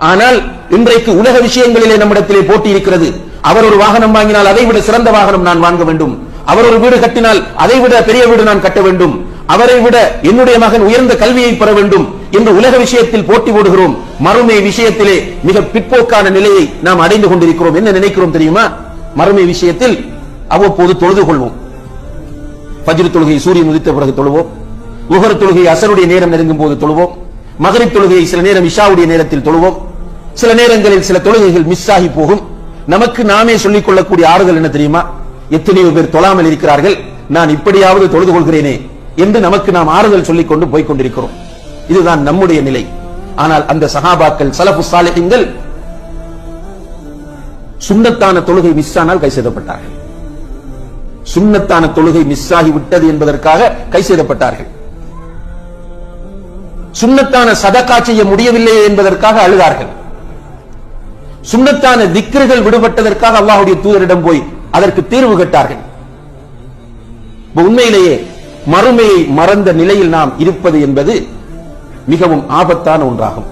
ஆனால் இன்றைக்கு உலக விஷயங்களிலே நம்மிடத்திலே போட்டி இருக்கிறது. அவர் ஒரு வாகனம் வாங்கினால் அதை விட சிறந்த வாகனம் நான் வாங்க வேண்டும். அவர் ஒரு வீடு கட்டினால் அதை விட பெரிய வீடு நான் கட்ட வேண்டும். அவரை விட என்னுடைய மகன் உயர்ந்த கல்வியை பெற வேண்டும் என்று உலக விஷயத்தில் போட்டி போடுகிறோம். மறுமை விஷயத்திலே மிக பிற்போக்கான நிலையை நாம் அடைந்து கொண்டிருக்கிறோம். என்ன நினைக்கிறோம் தெரியுமா? மறுமை விஷயத்தில் அவ்வப்போது தொழுது கொள்வோம். பஜிர் தொழுகை சூரியன் உதித்த பிறகு தொழுவோம். உகர் தொழுகை அசருடைய நேரம் நெருங்கும் போது தொழுவோம். மகரிப் தொழுகையை சில நேரம் இஷாவுடைய நேரத்தில் தொழுவோம். சில நேரங்களில் சில தொழுகைகள் மிஸ் ஆகி போகும். நமக்கு நாமே சொல்லிக் கொள்ளக்கூடிய ஆறுதல் என்ன தெரியுமா? எத்தனையோ பேர் தொழாமல் இருக்கிறார்கள். நான் இப்படியாவது தொழுது கொள்கிறேனே என்று நமக்கு நாம் ஆறுதல் சொல்லிக் கொண்டு போய் கொண்டிருக்கிறோம். இதுதான் நம்முடைய நிலை. ஆனால் அந்த சகாபாக்கள் சலபு சாலிஹிங்கள் சுண்ணத்தான தொழுகை மிஸ் ஆனால் கை செய்தப்பட்டார்கள் சுண்ணத்தான தொழுகை மிஸ் ஆகி விட்டது என்பதற்காக கை செய்தப்பட்டார்கள் சுண்ணத்தான சதக்கா செய்ய முடியவில்லையே என்பதற்காக அழுதார்கள். சுண்ணத்தான திக்ருகள் விடுபட்டதற்காக அல்லாஹுடைய தூதரிடம் போய் அதற்கு தீர்வு கட்டார்கள். உண்மையிலேயே மறுமையை மறந்த நிலையில் நாம் இருப்பது என்பது மிகவும் ஆபத்தான ஒன்றாகும்.